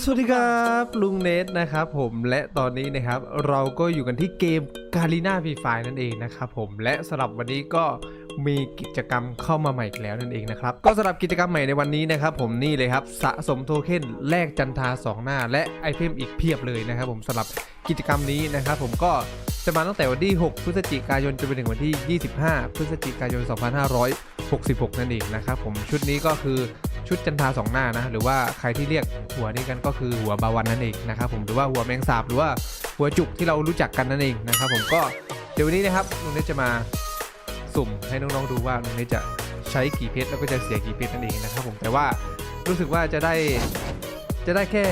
สวัสดีครับลุงเนทนะครับผมและตอนนี้นะครับเราก็อยู่กันที่เกมกาลีนาฟีไฟนั่นเองนะครับผมและสำหรับวันนี้ก็มีกิจกรรมเข้ามาใหม่อีกแล้วนั่นเองนะครับก็สำหรับกิจกรรมใหม่ในวันนี้นะครับผมนี่เลยครับสะสมโทเค็นแลกจันทาสองหน้า และไอเทมอีกเพียบเลยนะครับผมสำหรับกิจกรรมนี้นะครับผมก็จะมาตั้งแต่วันที่ 6 พฤศจิกายนจนไปถึงวันที่ 25 พฤศจิกายน 2550 66 นั่นเองนะครับผมชุดนี้ก็คือชุดจันทาสองหน้านะหรือว่าใครที่เรียกหัวนี้กันก็คือหัวบาวันนั่นเองนะครับผมหรือว่าหัวแมงสาบหรือว่าหัวจุกที่เรารู้จักกันนั่นเองนะครับผมก็เดี๋ยววันนี้นะครับลุงเนทจะมาสุ่มให้น้องๆดูว่าลุงเนทจะใช้กี่เพชรแล้วก็จะเสียกี่เพชรนั่นเองนะครับผมแต่ว่ารู้สึกว่าจะได้จะได้แค่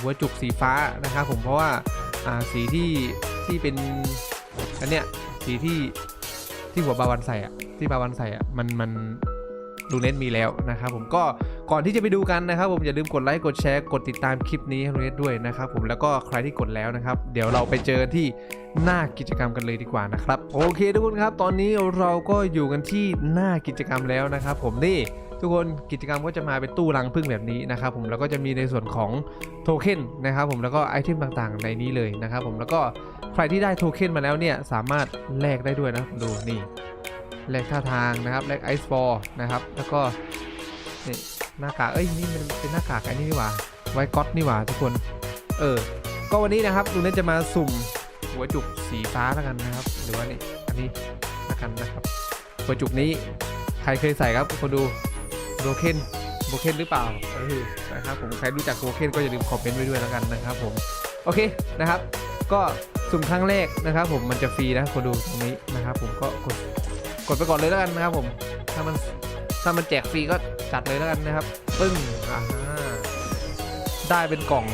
หัวจุกสีฟ้านะครับผมเพราะว่าอ่าสีที่ที่เป็นอันเนี้ยสีที่ที่หัวบาวันใส่อะ ที่บาวันใส่อะมันมันลุงเน็ตมีแล้วนะครับผมก็ก่อนที่จะไปดูกันนะครับ ผมอย่าลืมกดไลค์กดแชร์กดติดตามคลิปนี้ให้ลุงเน็ตด้วยนะครับผมแล้วก็ใครที่กดแล้วนะครับ เดี๋ยวเราไปเจอที่หน้ากิจกรรมกันเลยดีกว่านะครับโอเคทุกคนครับ ตอนนี้เราก็อยู่กันที่หน้ากิจกรรมแล้วนะครับ ผมนี่ทุกคนกิจกรรมก็จะมาเป็นตู้รังพึ่งแบบนี้นะครับผมแล้วก็จะมีในส่วนของโทเค็นนะครับผมแล้วก็ไอเทมต่างๆในนี้เลยนะครับผมแล้วก็ใครที่ได้โทเค็นมาแล้วเนี่ยสามารถแลกได้ด้วยนะดูนี่ แลกท่าทางนะครับแลกไอซ์ฟอร์นะครับ แล้วก็นี่หน้ากากเอ้ยนี่มันเป็นหน้ากากไอ้นี่นี่หว่าไวก๊อตนี่หว่าทุกคน เออ ก็วันนี้นะครับลุงเนทจะมาสุ่มหัวจุกสีฟ้าแล้วกันนะครับ หรือว่านี่อันนี้แล้วกันนะครับหัวจุกนี้ใครเคยใส่ครับคนดูโบเคนโบเคนหรือเปล่าเออนะครับผมใครรู้จักโบเคนก็อย่าลืมคอมเมนต์ไว้ด้วยแล้วกันนะครับผมโอเคนะครับ ก็สุ่มครั้งแรกนะครับ ผมมันจะฟรีนะคนดูตรงนี้นะครับ ผมก็กด กดไปก่อนเลยแล้วกันนะครับผม ถ้ามันถ้ามันแจกฟรีก็จัดเลยแล้วกันนะครับ ปึ้งอ่าได้เป็นกล่อง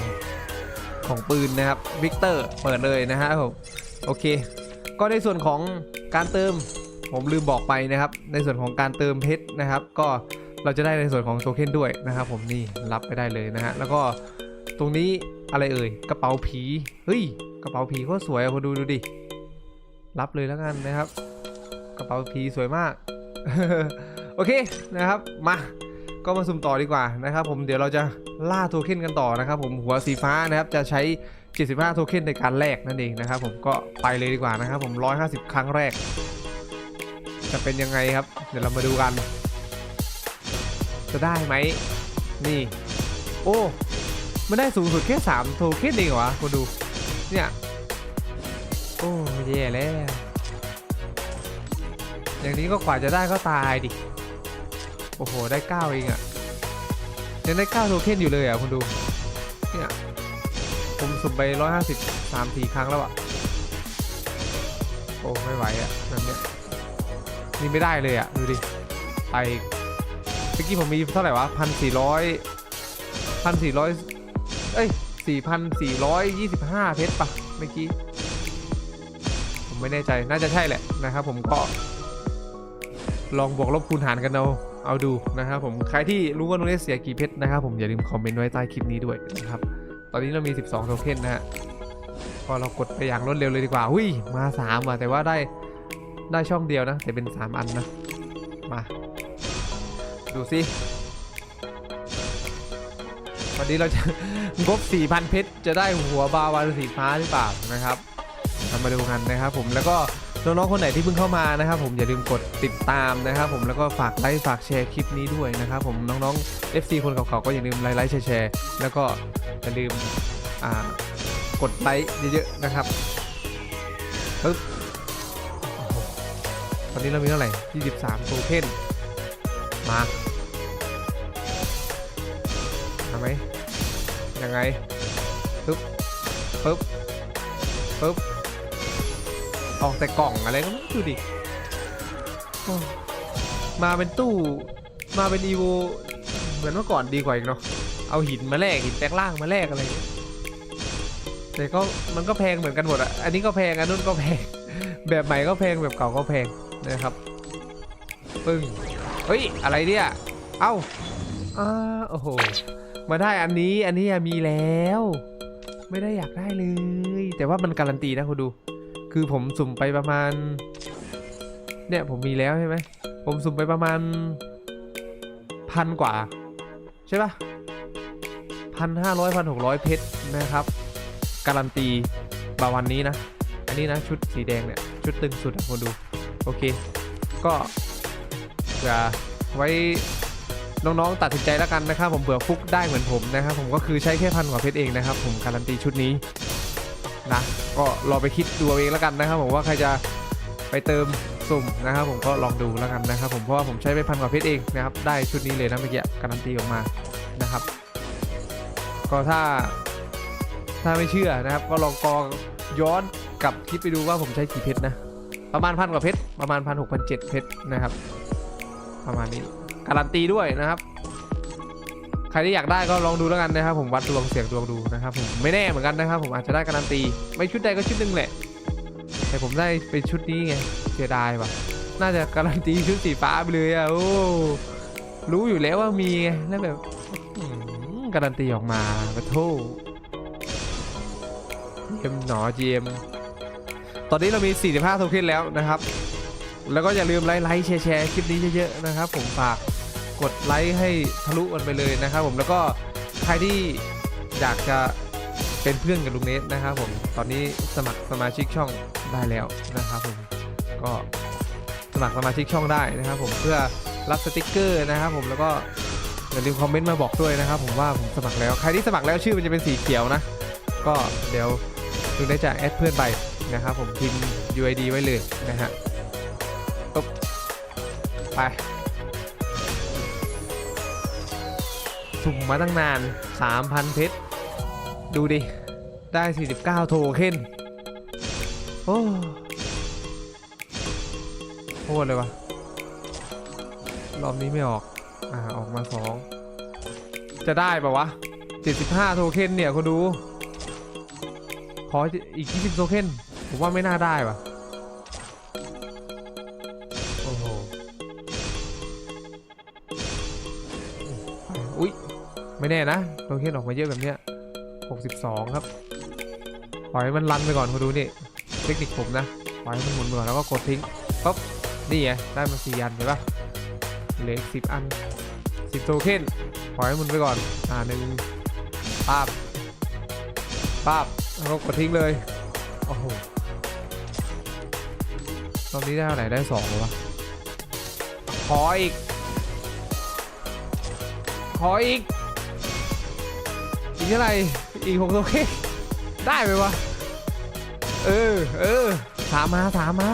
ของปืนนะครับวิกเตอร์เปิดเลยนะฮะผมโอเค ก็ในส่วนของการเติมผมลืมบอกไปนะครับ ในส่วนของการเติมเพชรนะครับ ก็เราจะได้ในส่วนของโทเค็นด้วยนะครับ ผมนี่รับไปได้เลยนะฮะแล้วก็ตรงนี้อะไรเอ่ยกระเป๋าผีเฮ้ยกระเป๋าผีก็สวยอะพอดูดูดิรับเลยแล้วกันนะครับ กระเป๋าผีสวยมาก โอเคนะครับมาก็มาสุ่มต่อดีกว่านะครับ ผมเดี๋ยวเราจะล่าโทเค็นกันต่อนะครับ ผมหัวสีฟ้านะครับจะใช้ 75 โทเค็นในการแลกนั่นเองนะครับ ผมก็ไปเลยดีกว่านะครับ ผม 150 ครั้งแรก จะเป็นยังไงครับ เดี๋ยวเรามาดูกัน จะได้ไหมนี่ โอ้ไม่ได้สูงสุดแค่ 3 โทเค็นเองเหรอวะมาดูเนี่ยโอ้แย่แล้ว อย่างนี้ก็กว่าจะได้ก็ตายดิ โอ้โห ได้9เองอะ่ะยังได้9โทเค็นอยู่เลยอะ่ะคุณดู เนี่ย ผมสุ่มไป150 3 4ครั้งแล้วอะ่ะ โอ้ ไม่ไหวอะ่ะแบบเนี้ยนี่ไม่ได้เลยอะ่ะ ดูดิ ไปเมื่อกี้ผมมีเท่าไหร่วะพันสี่ร้อยพันสี่ร้อยเอ้ยสี่พันสี่ร้อยยี่สิบห้าเพชรปะเมื่อกี้ ผมไม่แน่ใจ น่าจะใช่แหละนะครับผมก็ ลองบวกลบคูณหารกันเอาเอาดูนะครับผมใครที่รู้ว่านุ้นเสียกี่เพชรนะครับผมอย่าลืมคอมเมนต์ไว้ใต้คลิปนี้ด้วยนะครับตอนนี้เรามี 12 โทเค็นนะฮะก็เรากดไปอย่างรวดเร็วเลยดีกว่าหุ้ยมา3ว่ะแต่ว่าได้ได้ช่องเดียวนะ แต่เป็น 3 อันนะ มา ดูสิวันนี้เราจะงบ 4,000 เพชรจะได้หัวบาวานสีฟ้าหรือเปล่านะครับามาดูกันนะครับผมแล้วก็ น้องๆคนไหนที่เพิ่งเข้ามานะครับ ผมอย่าลืมกดติดตามนะครับ ผมแล้วก็ฝากไลค์ฝากแชร์คลิปนี้ด้วยนะครับผมน้องๆ FC คนเก่าๆก็อย่าลืมไลค์ไลค์แชร์แชร์แล้วก็อย่าลืมกดไลค์เยอะๆนะครับปึ๊บตอนนี้เรามีเท่าไหร่23โทเค็นมาทำไหมยังไงปึ๊บปึ๊บปึ๊บ ออกแต่กล่องอะไรก็ไม่รู้ดูดิโอ้มาเป็นตู้ มาเป็นอีโวเหมือนเมื่อก่อนดีกว่าอีกเนาะเอาหินมาแลกหินแตกล่างมาแลกอะไรอย่างเงี้ยแต่ก็มันก็แพงเหมือนกันหมดอะอันนี้ก็แพงอันนู้นก็แพง แบบใหม่ก็แพงแบบเก่าก็แพงนะครับปึ้งเฮ้ยอะไรเนี่ยเอ้าอ้าโอ้โหมาได้อันนี้อันนี้มีแล้ว ไม่ได้อยากได้เลย แต่ว่ามันการันตีนะคุณดู คือผมสุ่มไปประมาณ เนี่ยผมมีแล้วใช่ไหม ผมสุ่มไปประมาณพันกว่า ใช่ปะพัพันห้าร้อยพันหกร้อยเพชรนะครับ การันตีบาวันนี้นะ อันนี้นะชุดสีแดงเนี่ย ชุดตึงสุดอะคนดู โอเค ก็เผื่อไว้น้องๆตัดสินใจแล้วกันนะครับ ผมเผื่อฟุกได้เหมือนผมนะครับ ผมก็คือใช้แค่พันกว่าเพชรเองนะครับ ผมการันตีชุดนี้ นะก็รอไปคิดดูเอาเองแล้วกันนะครับผมว่าใครจะไปเติมสุ่มนะครับผมก็ลองดูแล้วกันนะครับผมเพราะว่าผมใช้ไปพันกว่าเพชรเองนะครับได้ชุดนี้เลยนะเมื่อกี้การันตีออกมานะครับ ก็ถ้าถ้าไม่เชื่อนะครับ ก็ลองกองย้อนกลับคิดไปดูว่าผมใช้กี่เพชรนะประมาณพันกว่าเพชรประมาณพันหกพันเจ็ดเพชรนะครับ ประมาณนี้การันตีด้วยนะครับ ใครที่อยากได้ก็ลองดูแล้วกันนะครับผมวัดดวงเสียงดวงดูนะครับผมไม่แน่เหมือนกันนะครับผมอาจจะได้การันตี ไม่ชุดใดก็ชุดหนึ่งแหละแต่ผมได้เป็นชุดนี้ไงเสียดายว่ะ น่าจะการันตีชุดสีฟ้าไปเลยอะโอ้รู้อยู่แล้วว่ามีไงแล้วแบบการันตีออกมาปะโทเอ็มหนอ GM ตอนนี้เรามี 45 โทเค็นแล้วนะครับ แล้วก็อย่าลืมไลค์ไลค์แชร์แชร์คลิปนี้เยอะๆนะครับ ผมฝาก กดไลค์ให้ทะลุกันไปเลยนะครับ ผมแล้วก็ใครที่อยากจะเป็นเพื่อนกับลุงเนสนะครับผมตอนนี้สมัครสมาชิกช่องได้แล้วนะครับผมก็สมัครสมาชิกช่องได้นะครับ ผมเพื่อรับสติกเกอร์นะครับ ผมแล้วก็อย่าลืมคอมเมนต์มาบอกด้วยนะครับ ผมว่าผมสมัครแล้วใครที่สมัครแล้วชื่อมันจะเป็นสีเขียวนะ ก็เดี๋ยวลุงได้จะแอดเพื่อนไปนะครับ ผมพิมพ์ UID ไว้เลยนะฮะปุ๊บไป สุ่มมาตั้งนาน 3,000 เพชร ดูดิ ได้ 49 โทเค็นโอ้โคตรเลยวะรอบนี้ไม่ออก อ่า ออกมา 2 จะได้ปะวะ 75 โทเค็นเนี่ยคุณดู ขออีก 20 โทเค็นผมว่าไม่น่าได้ปะ ไม่แน่นะโทเค็นออกมาเยอะแบบเนี้ย62 ครับ ปล่อยให้มันรันไปก่อนคุณดูนี่ เทคนิคผมนะ ปล่อยให้มันหมุนไปก่อนแล้วก็กดทิ้งปั๊บ นี่ไง ได้มา4อันเห็นปะเหลืออีก10อัน10โทเค็นปล่อยให้หมุนไปก่อน อ่าหนึ่งปาบปาบแล้วก็กดทิ้งเลย โอ้โหรอบนี้ได้เท่าไหร่ ได้สองเลยวะขออีก ขออีก เท่าไหร่อีกหกโอเคได้ไหมวะ เออ เออสามมาสามมา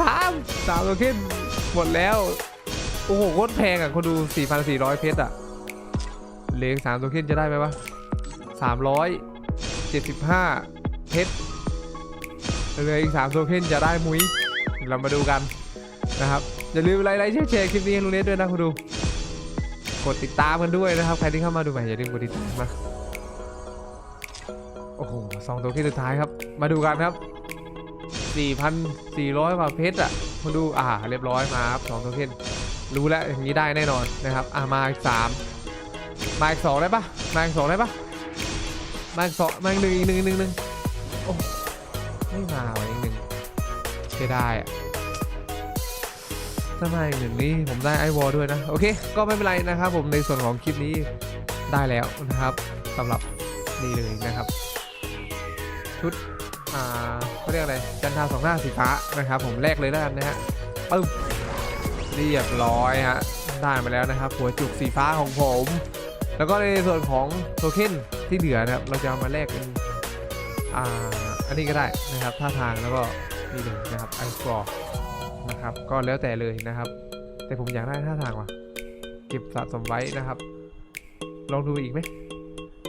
สามสามโอเคหมดแล้ว โอ้โหโคตรแพงอะคนดู4,400เพชรอะเลือสามโทเคจะได้ไหมวะ375เพชรเหลืออีก3โทเคนจะได้มุ้ยเรามาดูกันนะครับ อย่าลืมไลค์ไลค์แชร์คลิปนี้ให้ลุงเนสด้วยนะคุณดูกดติดตามกันด้วยนะครับ ใครที่เข้ามาดูใหม่อย่าลืมกดติดตามนะ อ้โหสองตัวที่สุดท้ายครับ มาดูกันครับ 4,400กว่าเพชรอะมาดูอ่าเรียบร้อยมาครับสองตัวเค็นรู้แล้วอย่างนี้ได้แน่นอนนะครับ อ่ามาอีกสามมาอีกสองได้ปะมาอีกสองได้ปะมาอีกสองมาอีกหนึ่งอีกหนึ่งหนึ่งหนึ่งโอ้ไม่มาว่ะอีกหนึ่งเสียดายอะถ้ามาอีกหนึ่งนี่ผมได้ไอวอลด้วยนะ โอเค ก็ไม่เป็นไรนะครับ ผมในส่วนของคลิปนี้ได้แล้วนะครับสำหรับนี่เลยนะครับ ชุดอ่าเขาเรียกอะไรจันทราสองหน้าสีฟ้านะครับ ผมแรกเลยแล้วกันนะฮะปึ๊บเรียบร้อยฮะได้มาแล้วนะครับ หัวจุกสีฟ้าของผม แล้วก็ในส่วนของโทเค็นที่เหลือนะครับเราจะเอามาแลกเป็นอ่าอันนี้ก็ได้นะครับท่าทางแล้วก็นี่เลยนะครับไอสกอร์นะครับก็แล้วแต่เลยนะครับ แต่ผมอยากได้ท่าทางว่ะเก็บสะสมไว้นะครับ ลองดูอีกไหม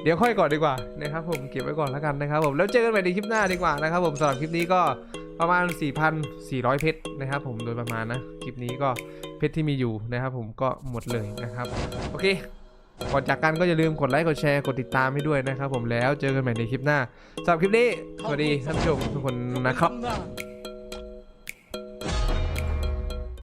เดี๋ยวค่อยก่อนดีกว่านะครับผมเก็บไว้ก่อนแล้วกันนะครับผมแล้วเจอกันใหม่ในคลิปหน้าดีกว่านะครับผมสำหรับคลิปนี้ก็ประมาณ 4,400 เพชรนะครับผมโดยประมาณนะคลิปนี้ก็เพชรที่มีอยู่นะครับผมก็หมดเลยนะครับโอเคก่อนจากกันก็อย่าลืมกดไลค์กดแชร์กดติดตามให้ด้วยนะครับผมแล้วเจอกันใหม่ในคลิปหน้าสำหรับคลิปนี้สวัสดีท่านผู้ชมทุกคนนะครับ